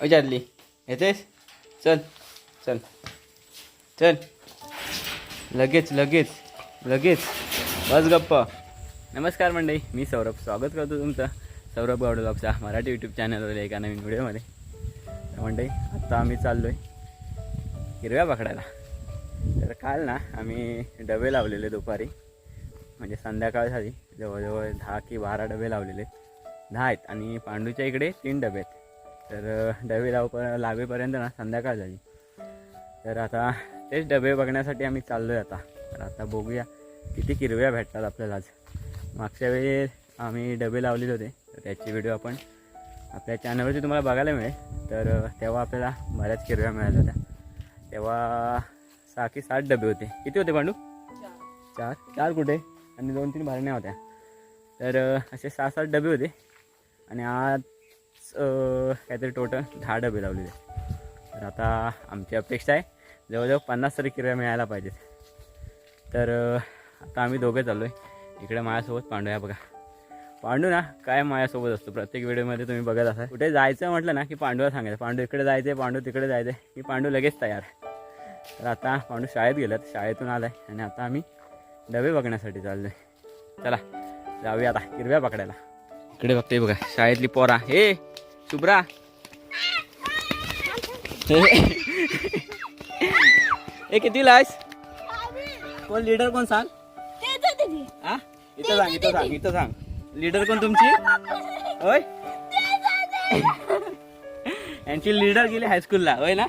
विचारली येतेस चल चल चल लगेच लगेच लगेच बस गप्पा नमस्कार मंडळी मी सौरभ स्वागत करतो तुमचं. सौरभ गावडे ब्लॉगच्या मराठी यूट्यूब चॅनलवर एका नवीन व्हिडिओमध्ये तर मंडळी आत्ता आम्ही चाललो आहे हिरव्या पकडायला तर काल ना आम्ही डबे लावलेले दुपारी. म्हणजे संध्याकाळ झाली जवळजवळ दहा की बारा डबे लावलेले. दहा आहेत. आणि पांडूच्या इकडे तीन डबे आहेत. तर डबे लाव लावेपर्यंत ना संध्याकाळ झाली. तर आता तेच डबे बघण्यासाठी आम्ही चाललो आहे आता. तर आता बघूया किती किरव्या भेटतात आपल्याला आज. मागच्या वेळी आम्ही डबे लावलेले होते. तर त्याची व्हिडिओ आपण आपल्या चॅनलवरती तुम्हाला बघायला मिळेल. तर तेव्हा आपल्याला बऱ्याच किरव्या मिळाल्या होत्या. तेव्हा सहा की सात डबे होते. किती होते पांडू चार. चार कुठे? आणि दोन तीन भरण्या होत्या. तर असे सहा सात डबे होते. आणि आज काहीतरी टोटल दहा डबे लावलेले तर आता आमची अपेक्षा आहे जवळजवळ पन्नास तरी किरव्या मिळायला पाहिजेत. तर आता आम्ही दोघे चाललो आहे इकडे माझ्यासोबत पांडू आहे बघा. पांडू ना काय माझ्यासोबत असतो? प्रत्येक व्हिडिओमध्ये तुम्ही बघत असाल. कुठे जायचं म्हटलं ना की पांडूला सांगायचं. पांडू इकडे जायचं आहे पांडू तिकडे जायचं आहे की पांडू लगेच तयार तर आता पांडू शाळेत गेलं शाळेतून आलाय आणि आता आम्ही डबे बघण्यासाठी चाललोय. चला जाऊया आता हिरव्या पकडायला. इकडे बघते बघा शाळेतली पोरा. हे शुभ्रा हे किती लायस कोण लीडर कोण सांग? हा? इथं सांग इथं सांग इथं सांग. लीडर कोण तुमची? होय? यांची लीडर गेली हायस्कूलला होय ना?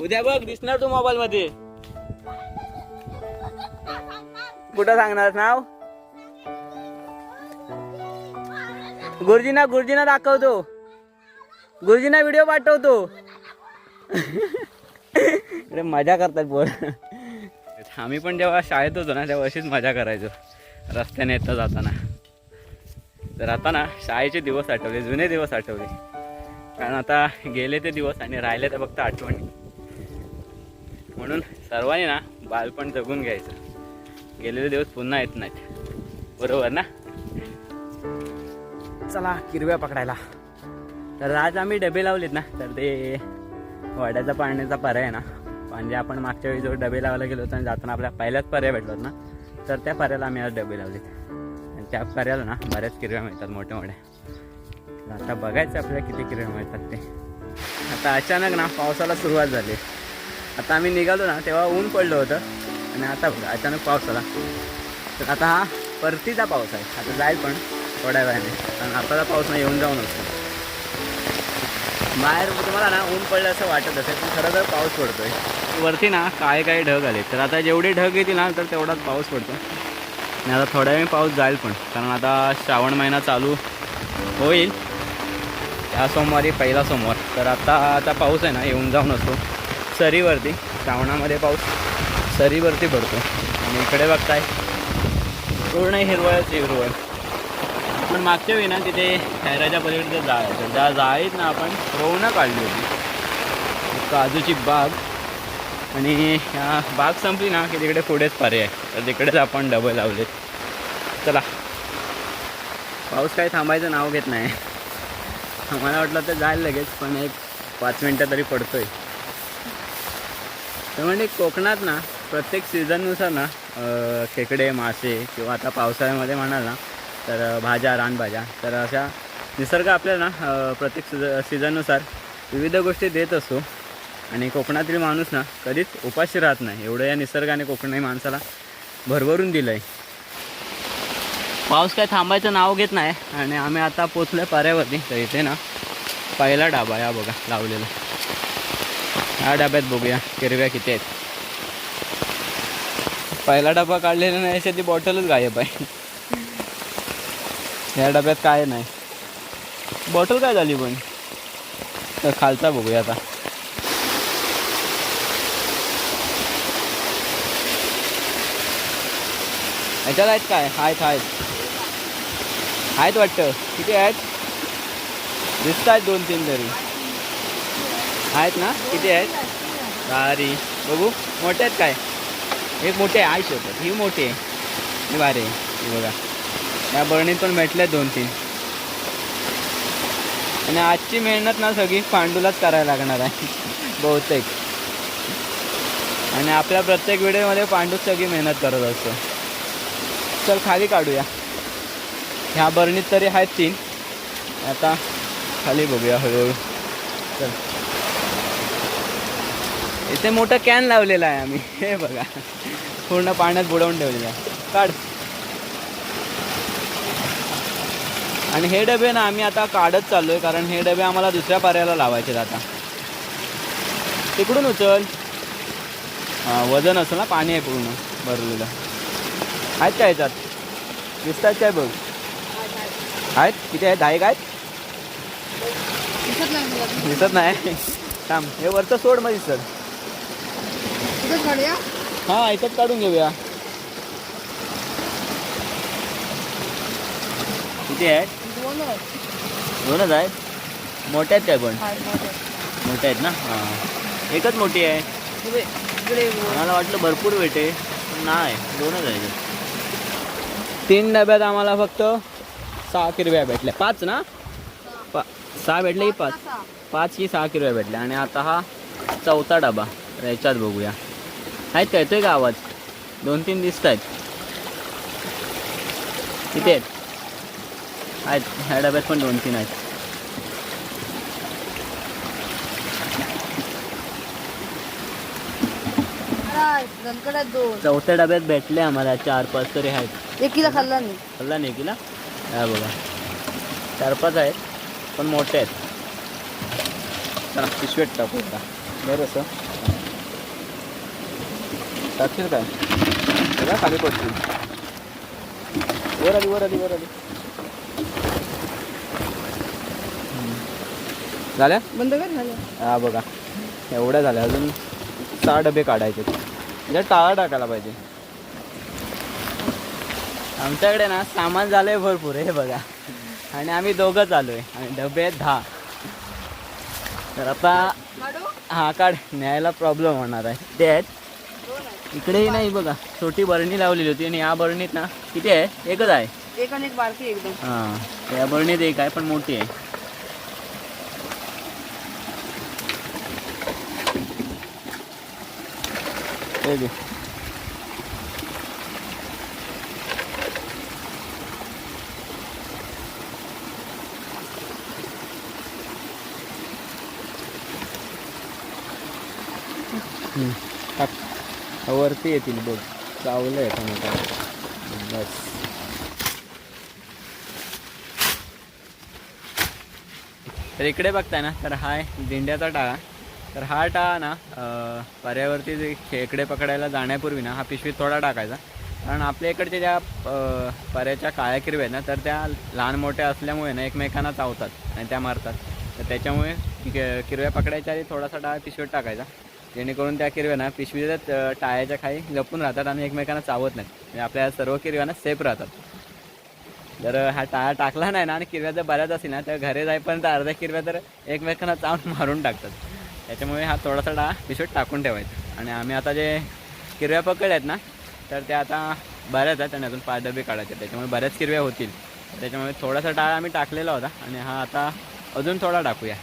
उद्या बघ दिसणार तू मोबाईल मध्ये. कुठं सांगणार नाव? गुरुजींना गुरुजींना दाखवतो. गुरुजींना व्हिडिओ पाठवतो. अरे मजा करतात बोल आम्ही पण जेव्हा शाळेत होतो ना तेव्हा अशीच मजा करायचो. रस्त्याने येता जाताना. तर आता ना शाळेचे दिवस आठवले जुने दिवस आठवले. कारण आता गेले ते दिवस आणि राहिले तर फक्त आठवणी. म्हणून सर्वांनी ना बालपण जगून घ्यायचं. गेलेले दिवस पुन्हा येत नाहीत. बरोबर ना? चला किरव्या पकडायला. तर आज आम्ही डबे लावलेत ना तर ते वाड्याचा पाण्याचा पर्याय आहे ना. म्हणजे आपण मागच्या वेळी जो डबे लावायला गेलो होतो आणि जाताना आपल्या पहिल्याच पर्याय भेटलो ना तर त्या पर्याला आम्ही आज डबे लावलेत. आणि त्या पर्याला ना बऱ्याच किरव्या मिळतात मोठ्या मोठ्या. आता बघायचं आपल्याला किती किरव्या मिळतात ते. आता अचानक ना पावसाला सुरुवात झाली. आता आम्ही निघालो ना तेव्हा ऊन पडलं होतं. आणि आता अचानक पावसाला. तर आता हा परतीचा पाऊस आहे. आता जाईल पण. थोड्या वेळाने. कारण आताचा पाऊस नाही येऊन जाऊन असतो. बाहेर तुम्हाला ना ऊन पडलं असं वाटत असेल पण खरं तर पाऊस पडतोय. वरती ना काय काय ढग आले तर आता जेवढे ढग येतील ना तर तेवढाच पाऊस पडतो. आणि आता थोड्या वेळ पाऊस जाईल पण. कारण आता श्रावण महिना चालू होईल. या सोमवारी पहिला सोमवार. तर आता आता पाऊस आहे ना येऊन जाऊन असतो. सरीवरती श्रावणामध्ये पाऊस सरीवरती पडतो. आणि इकडे बघताय पूर्ण हिरवळच हिरवळ. पण मागच्या वेळी ना तिथे खैराच्या पलीकडे जाळ आहे तर त्या जाळीत ना आपण रोवणं काढली होती. काजूची बाग. आणि ह्या बाग संपली ना की तिकडे पुढेच पर्याय. तर तिकडेच आपण डबल लावलेत चला. पाऊस काही थांबायचं नाव घेत नाही. मला वाटलं तर जायला लगेच पण एक पाच मिनटं तरी पडतोय. तर म्हणजे कोकणात ना प्रत्येक सीझननुसार ना खेकडे मासे किंवा आता पावसाळ्यामध्ये म्हणाल ना तर भाज्या रानभाज्या. तर अशा निसर्ग आपल्याला ना प्रत्येक सीझ सीझननुसार विविध गोष्टी देत असतो. आणि कोकणातील माणूस ना कधीच उपाशी राहत नाही. एवढं या निसर्गाने कोकणी माणसाला भरभरून दिलं आहे पाऊस काय थांबायचं नाव घेत नाही. आणि आम्ही आता पोचलो पाऱ्यावरती. तर इथे ना पहिला डाबा या बघा लावलेला. ह्या डब्यात बघूया किरव्या किती आहेत. पहिला डबा काढलेला नाही याच्यात बॉटलच गायब आहे. ह्या डब्यात काय नाही. बॉटल काय झाली पण? तर खालचा बघूया आता. ह्याच्यात आहेत काय? आहेत आहेत. आहेत वाटतं. किती आहेत? दिसत आहेत दोन तीन तरी. आहेत ना? किती आहेत? भारी. बघू. मोठे आहेत काय? एक मोठे आहे. शोधत ही मोठी आहे. ही भारी आहे. बघा. या बरणीत पण भेटले दोन तीन. आणि आजची मेहनत ना सगळी पांडूलाच करायला लागणार आहे बहुतेक. आणि आपल्या प्रत्येक व्हिडिओमध्ये पांडूच सगळी मेहनत करत असतो. चल खाली काढूया. ह्या बरणीत तरी आहेत तीन. आता खाली बघूया हळूहळू. चल. इथे मोठं कॅन लावलेला आहे आम्ही. हे बघा. पूर्ण पाण्यात बुडवून ठेवलेला आहे. काढ. आणि हे डबे ना आम्ही आता काढत चाललोय कारण हे डबे आम्हाला दुसऱ्या पर्याला लावायचे आता. तिकडून उचल. हां वजन असं ना पाणी आहे पूर्ण भरलेलं. आहेत काय याच्यात? दिसतात काय बघ? आहेत? किती आहेत? दहा एक आहेत? दिसत नाही थांब हे वरचं सोड मग दिसत. कुठे काढूया. हां याच्यात काढून घेऊया. किती आहेत? दोनच आहेत मोठ्या आहेत काय पण? मोठ्या आहेत. ना? हां. एकच मोठी आहे. मला वाटलं भरपूर भेटे पण नाही. दोनच आहे तीन डब्यात आम्हाला फक्त सहा किरव्या भेटल्या पाच ना? पा सहा भेटले की पाच. पाच की सहा किरव्या भेटल्या आणि आता हा चौथा डबा. याच्यात बघूया. आहेत का? येतोय का आवाज? दोन तीन दिसत आहेत. किती आहेत. आहेत. ह्या डब्यात पण दोन तीन आहेत. चौथ्या डब्यात भेटले आम्हाला चार पाच तरी आहेत. एक किलो खाल्ला नाही. खाल्ला नाही किला हा बघा. चार पाच आहेत पण मोठे आहेत. चला पिशवेत टाकू आता. बरं असं टाकशील काय? बघा खाली पडतील. वर आली वर आली वर आली. झाल्या? बंद कर झालं हा बघा. एवढ्या झाल्या. अजून सहा डबे काढायचे. म्हणजे टाळा टाकायला पाहिजे. आमच्याकडे ना सामान झालंय भरपूर हे बघा. आणि आम्ही दोघंच आलोय आणि डबे आहेत दहा. तर आता हा काढ. न्यायला प्रॉब्लेम होणार आहे. ते आहेत. आहे इकडेही नाही बघा. छोटी बरणी लावलेली होती आणि या बरणीत ना किती आहे? एकच आहे. एक आणि एक बारकी एकदम. हां या बरणीत एक आहे पण मोठी आहे. हे टाक. वरती येतील बघ. चावलं आहे टमाटा बस. तर इकडे बघताय ना तर हाय दिंड्याचा टाळा. तर हा टाळा ना पर्यावरती जे खेकडे पकडायला जाण्यापूर्वी ना हा पिशवीत थोडा टाकायचा. कारण आपल्या इकडच्या ज्या अं, पर्याच्या काळ्या किरव्या आहेत ना तर त्या लहान मोठ्या असल्यामुळे ना एकमेकांना चावतात आणि त्या मारतात. तर त्याच्यामुळे कि- किरव्या पकडायच्या आधी थोडासा टाळा पिशवीत टाकायचा. जेणेकरून त्या किरव्या ना पिशवीच्या टाळ्याच्या खाली लपून राहतात आणि एकमेकांना चावत नाहीत. म्हणजे आपल्या सर्व किरव्यांना सेफ राहतात. जर हा टाळा टाकला नाही ना आणि किरव्या जर बऱ्याच असेल ना तर घरी जाईपर्यंत अर्ध्या किरव्या तर एकमेकांना चावून मारून टाकतात. त्याच्यामुळे हा थोडासा टाळा पिशवीत टाकून ठेवायचा. आणि आम्ही आता जे किरव्या पकड आहेत ना तर त्या आता बऱ्याच आहेत आणि अजून पाच डबे काढायचे त्याच्यामुळे बऱ्याच किरव्या होतील. त्याच्यामुळे थोडासा डाळ आम्ही टाकलेला होता आणि हा आता अजून थोडा टाकूया.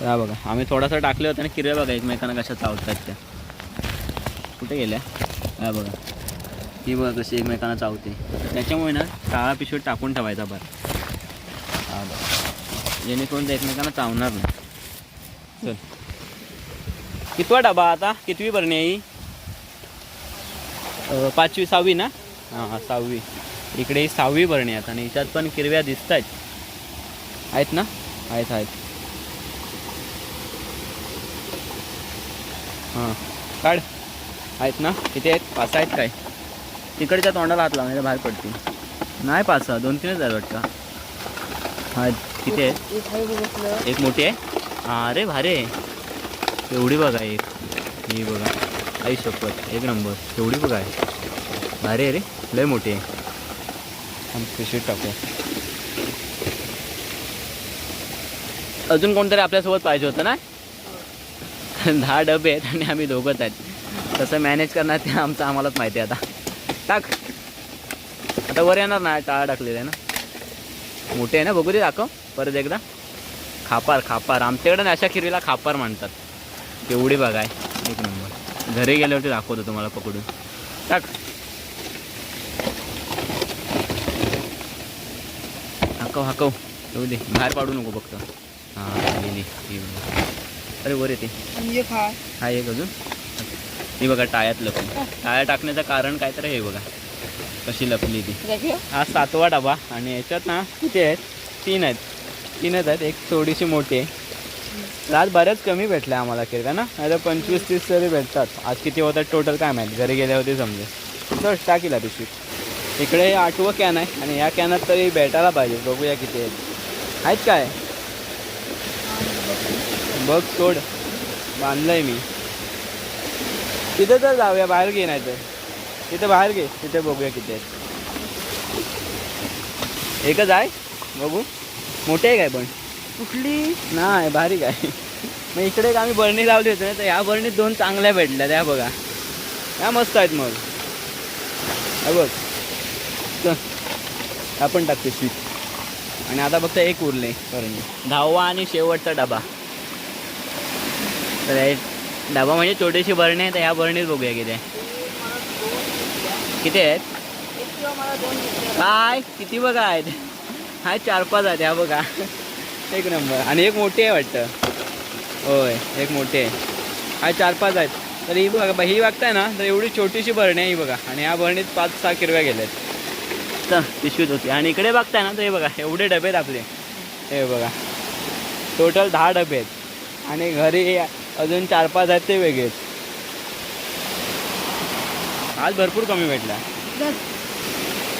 हा बघा आम्ही थोडासा टाकले होते आणि किरव्या बघा एकमेकांना कशा चावतात त्या. कुठे गेल्या? हा बघा. ही बघा कशी एकमेकांना चावते. त्याच्यामुळे ना टाळा पिशवी टाकून ठेवायचा बरं. हा बघा. जेणेकरून ते एकमेकांना चावणार नाही. चल. कितवा डबा आता? कितवी भरणी आहे ही? पाचवी सहावी ना? हां हां सहावी. इकडे सहावी भरणी आहेत आणि याच्यात पण किरव्या दिसत आहेत आहेत ना? आहेत आहेत. हां. काढ. आहेत ना? किती आहेत? पाच आहेत काय? तिकडच्या तोंडाला हात लावण्याला बाहेर पडतील. नाही पाच सहा. दोन तीनच आहेत वाटतं. हा किती आहेत? एक मोठी आहे? अरे भारी. एवढी बघा एक ही बघा. आई शपथ. एक नंबर. एवढी बघा आहे भारी आहे रे. लय मोठी आहे. पिशवीत टाकू अजून कोणतरी आपल्यासोबत पाहिजे होतं ना? दहा डबे आहेत आणि आम्ही दोघंच आहेत. कसं मॅनेज करणार ते आमचं आम्हालाच माहिती आहे आता. टाक. आता वर येणार ना? टाळा टाकलेला आहे ना? मोठे आहे ना? बघू दे दाखव. परत एकदा. खापार खापार. आमच्याकडे अशा किरवीला खापार म्हणतात. तेवढी बघाय एक नंबर. घरी गेल्यावरती दाखवतो तुम्हाला पकडून. टाक. हाकव हाकव. येऊ दे बाहेर पाडू नको फक्त. हां गेली ही बघा. अरे वर येते. हा एक अजून. ही बघा टाळ्यात लपली. टाळ्या टाकण्याचं कारण काय तर हे बघा. कशी लपली ती. दाखव हा सातवा डबा. आणि याच्यात ना किती आहेत? तीन आहेत. तीनच आहेत एक थोडीशी मोठी आहे. तर आज बऱ्याच कमी भेटल्या आम्हाला किरका ना? आता पंचवीस तीस तरी भेटतात. आज किती होतात टोटल काय माहीत? घरी गेल्यावरती समजेल तर टाकीला पिशवी. इकडे आठवं कॅन आहे आणि या कॅनात तरी भेटायला पाहिजे. बघूया किती आहेत. आहेत काय? बघ सोड. बांधलंय मी. तिथे तर जाऊया बाहेर घे नाही तर तिथे बाहेर घे. तिथे बघूया किती आहेत. एकच आहे? बघू. मोठे आहे काय पण? कुठली? नाही बारीक आहे. मग इकडे एक आम्ही बरणी लावली होती ना तर ह्या बरणीत दोन चांगल्या भेटल्या त्या बघा. ह्या मस्त आहेत मग. हा बघ. चल. आपण टाकते स्वीट आणि आता फक्त एक उरले बरणी. दहावा आणि शेवटचा डबा. तर डबा म्हणजे छोटीशी बरणी आहे तर ह्या बरणीत बघूया किती किती आहेत. काय? किती बघा आहेत? हा चार पाच आहेत ह्या बघा. एक नंबर. आणि एक मोठी आहे वाटतं. होय एक मोठी आहे. हा चार पाच आहेत. तर ही बघा ही बघताय ना तर एवढी छोटीशी भरणी आहे ही बघा. आणि ह्या भरणीत पाच सहा किरव्या गेल्यात तर पिशवीत होती आणि इकडे बघताय ना तर हे बघा एवढे डबे आहेत आपले हे बघा. टोटल दहा डबे आहेत. आणि घरी अजून चार पाच आहेत ते वेगळेच. आज भरपूर कमी भेटला.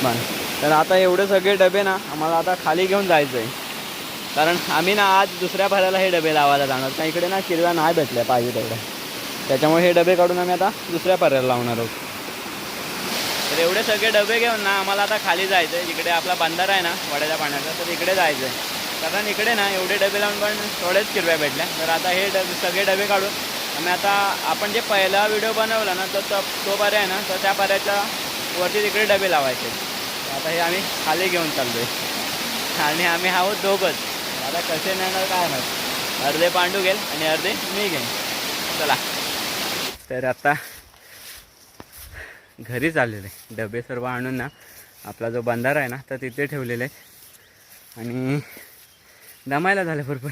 बरं. तर आता एवढे सगळे डबे ना आम्हाला आता खाली घेऊन जायचं आहे कारण आम्ही ना आज दुसऱ्या भरायला हे डबे लावायला जाणार. कारण इकडे ना किरव्या नाही भेटल्या पाहिजे तेवढ्या. त्याच्यामुळे हे डबे काढून आम्ही आता दुसऱ्या पर्याला लावणार आहोत. तर एवढे सगळे डबे घेऊन ना आम्हाला आता खाली जायचं आहे जिकडे आपला बंधारा आहे ना वड्याच्या पाण्याचा तर इकडे जायचं आहे कारण इकडे ना एवढे डबे लावून पण थोडेच किरव्या भेटल्या. तर आता हे डबे सगळे डबे काढून आम्ही आता आपण जे पहिला व्हिडिओ बनवला ना तर तो तो पर्याय आहे ना तर त्या पर्यायाच्या वरती तिकडे डबे लावायचे. आता हे आम्ही खाली घेऊन चाललो आहे आणि आम्ही आहोत दोघंच. आता कसे नेणार काय माहीत. अर्धे पांडू घेईल आणि अर्धे मी घेईन. चला. तर आता घरी चाललेले डबे सर्व आणून ना आपला जो बंधारा आहे ना तर तिथे ठेवलेले आहेत आणि दमायला झालं भरपूर.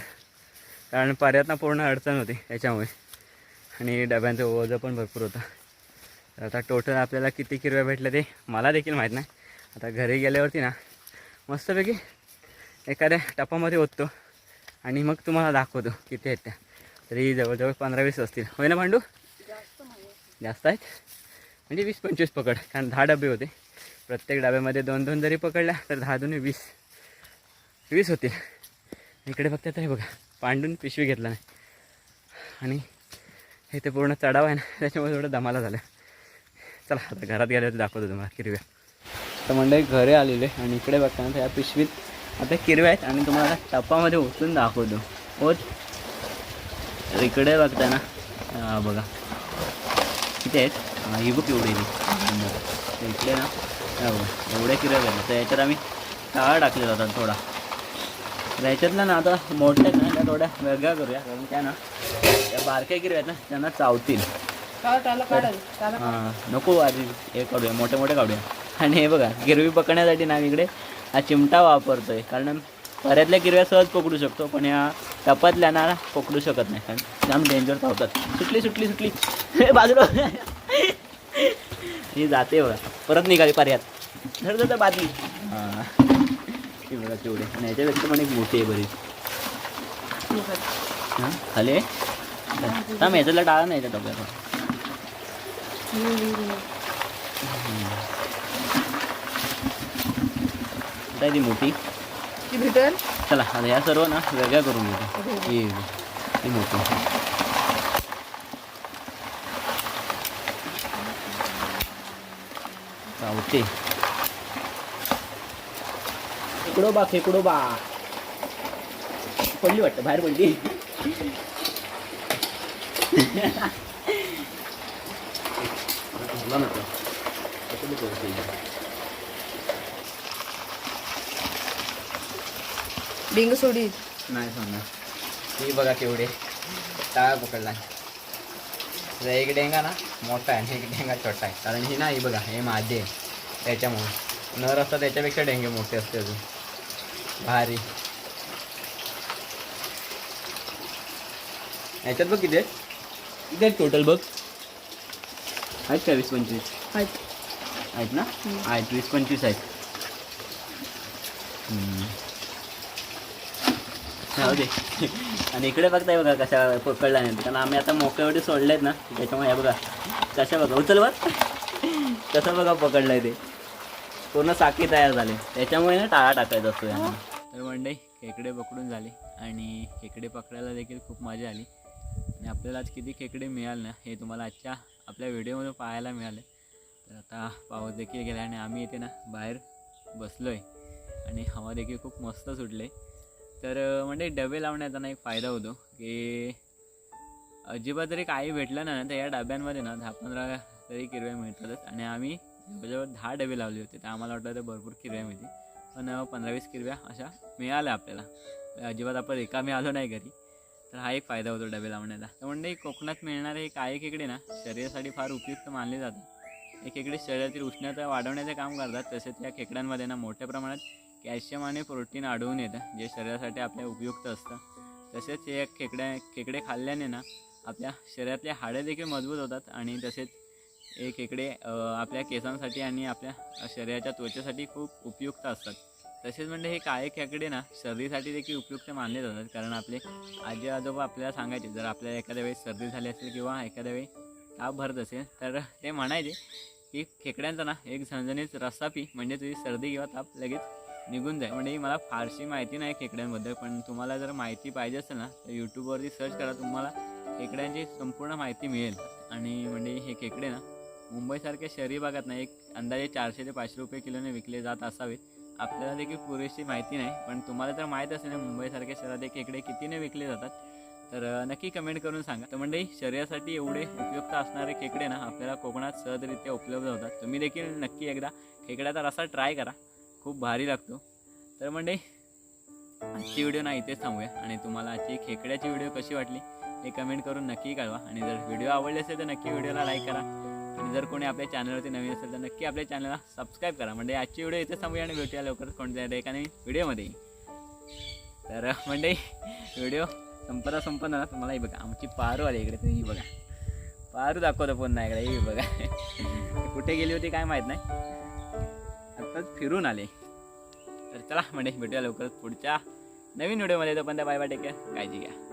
कारण पर्यातना पूर्ण अडचण होती याच्यामुळे. आणि डब्यांचं ओझं पण भरपूर होतं. तर आता टोटल आपल्याला किती किरव्या भेटल्या ते मला देखील माहीत नाही. आता घरी गेल्यावरती ना मस्तपैकी एखाद्या टपामध्ये ओततो आणि मग तुम्हाला दाखवतो किती आहेत त्या. तरी जवळजवळ पंधरा वीस असतील. होय ना भांडू? जास्त आहेत? म्हणजे वीस पंचवीस पकड कारण दहा डबे होते. प्रत्येक डब्यामध्ये दोन दोन जरी पकडल्या तर दहा दोन्ही वीस वीस होतील. इकडे फक्त आता हे बघा पांडून पिशवी घेतला नाही आणि हे ते पूर्ण चढाव आहे ना त्याच्यामुळे थोडं दमाला झालं. चला आता घरात गेल्यावर दाखवतो तुम्हाला किरव्या. तर मंडळी घरी आलेले आणि इकडे बघता ना या पिशवीत आता किरव्या आहेत आणि तुम्हाला टप्पामध्ये ओतून दाखवतो. होत तर इकडे बघता ना हा बघा. किती आहेत. हा, ही बुक एवढी. तर इकडे ना हा बघा. एवढ्या किरव्या भेटल्या तर याच्यात आम्ही टाळा टाकले जातात थोडा. तर याच्यातल्या ना आता मोठ्या ना त्या थोड्या वेगळ्या करूया. कारण त्या ना त्या बारक्या किरव्या आहेत ना त्यांना चावतील. हां नको आधी हे काढूया. मोठे मोठे काढूया. आणि हे बघा गिरवी पकडण्यासाठी ना इकडे हा चिमटा वापरतो आहे कारण पऱ्यातल्या गिरव्या सहज पकडू शकतो पण या टपातल्या ना पकडू शकत नाही. कारण जाम डेंजर धावतात सुटली सुटली सुटली. हे बाजूला. ही जाते बघा. परत निघाली पर्यात. धर धर बादली हां. ती बघा तेवढे. आणि याच्या व्यक्ती पण एक मोठी आहे बरी. हां? खाली आहे? थांब टाळा नाही याच्या टोप्यात काय ती मोठी. ती भेटेल? चला आता या सर्व ना वेगळ्या करून घेतो. ही ही मोठी. चावते खेकडो बा खेकडो बा. पडली वाटतं बाहेर पडली. ना तो. कसं बी करते. डिंग सोडी. नाही सोडणार. ती बघा केवढे. टाळा पकडला. एक डेंगा ना मोठा आहे आणि एक डेंगा छोटा आहे. कारण ही ना ही बघा हे माझे आहे. त्याच्यामुळे. नर असतात त्याच्यापेक्षा डेंगे मोठे असते अजून. भारी. याच्यात बघ किती किती आहेत टोटल बघ. आहेत का वीस पंचवीस? आहेत. आहेत ना? आहेत वीस पंचवीस आहेत. हम्म. दे आणि इकडे बघताय बघा कशा पकडला नाही. कारण आम्ही आता मोकळे एवढे सोडलेत ना त्याच्यामुळे हे बघा कशा बघा उचल बघ कसं बघा पकडलंय ते. पूर्ण साखी तयार झाले. त्याच्यामुळे ना टाळा टाकायचा असतो यांना. तर मंडई खेकडे पकडून झाले आणि खेकडे पकडायला देखील खूप मजा आली. आणि आपल्याला आज किती खेकडे मिळाले ना हे तुम्हाला आजच्या आपल्या व्हिडिओमध्ये पाहायला मिळाले. तर आता पाऊस देखील गेला आणि आम्ही इथे ना बाहेर बसलो आहे आणि हवा देखील खूप मस्त सुटले. तर म्हणजे डबे लावण्याचा ना एक फायदा होतो की अजिबात जरी काही भेटलं ना तर या डब्यांमध्ये ना दहा पंधरा तरी किरव्या मिळतातच. आणि आम्ही जवळजवळ दहा डबे लावले होते तर आम्हाला वाटलं तर भरपूर किरव्या मिळतील. पण पंधरा वीस किरव्या अशा मिळाल्या आपल्याला. अजिबात आपण रिकामी आलो नाही घरी. तर हा एक फायदा होतो डबे लावण्याचा. तर म्हणजे कोकणात मिळणारे हे काही खेकडे ना शरीरासाठी फार उपयुक्त मानले जातात. हे खेकडे शरीरातील उष्णता वाढवण्याचे काम करतात तसेच या खेकड्यांमध्ये ना मोठ्या प्रमाणात कॅल्शियम आणि प्रोटीन आढळून येतं जे शरीरासाठी आपल्या उपयुक्त असतं. तसेच हे खेकड्या खेकडे खाल्ल्याने ना आपल्या शरीरातले हाडे देखील मजबूत होतात आणि तसेच हे खेकडे आपल्या केसांसाठी आणि आपल्या शरीराच्या त्वचेसाठी खूप उपयुक्त असतात. तसेच म्हणजे हे काळे खेकडे ना सर्दीसाठी देखील उपयुक्त मानले जातात. कारण आपले आजी आजोबा आपल्याला सांगायचे जर आपल्याला एखाद्या वेळेस सर्दी झाली असेल किंवा एखाद्या वेळी ताप भरत असेल तर ते म्हणायचे की खेकड्यांचा ना एक झणझणीत रस्सा पी म्हणजे तुझी सर्दी किंवा ताप लगेच निघून जाईल. म्हणजे मला फारशी माहिती नाही खेकड्यांबद्दल पण तुम्हाला जर माहिती पाहिजे असेल ना तर यूट्यूबवरती सर्च करा तुम्हाला खेकड्यांची संपूर्ण माहिती मिळेल. आणि म्हणजे हे खेकडे ना मुंबईसारख्या शहरी भागात ना एक अंदाजे चारशे ते पाचशे रुपये किलोने विकले जात असावेत. आपल्याला देखील पुरेशी माहिती नाही पण तुम्हाला तर माहीत असेल ना मुंबईसारख्या शहरात हे खेकडे कितीने विकले जातात तर नक्की कमेंट करून सांगा. तर म्हणजे शरीरासाठी एवढे उपयुक्त असणारे खेकडे ना आपल्याला कोकणात सहजरित्या उपलब्ध होतात. तुम्ही देखील नक्की एकदा खेकड्याचा रसा ट्राय करा. खूप भारी लागतो. तर म्हणजे आजची व्हिडिओ ना इथेच थांबूया आणि तुम्हाला आजची खेकड्याची व्हिडिओ कशी वाटली हे कमेंट करून नक्की कळवा. आणि जर व्हिडिओ आवडले असेल तर नक्की व्हिडिओला लाईक करा. आणि जर कोणी आपल्या चॅनलवरती नवीन असेल तर नक्की आपल्या चॅनलला सबस्क्राईब करा. म्हणजे आजची व्हिडिओ इथेच थांबूया आणि भेटूया लवकरच कोणत्या एका नवीन व्हिडिओमध्ये तर म्हणजे व्हिडिओ संपता संपन्न तुम्हाला ही बघा आमची पारू आली इकडे. तुम्ही ही बघा. पारू दाखवतो पुन्हा इकडे. ही बघा. कुठे गेली होती काय माहीत नाही. फिरून आले. तर चला म्हणजे भेटूया लवकरच पुढच्या नवीन व्हिडिओमध्ये. तोपर्यंत बाय बाय टेक काळजी घ्या.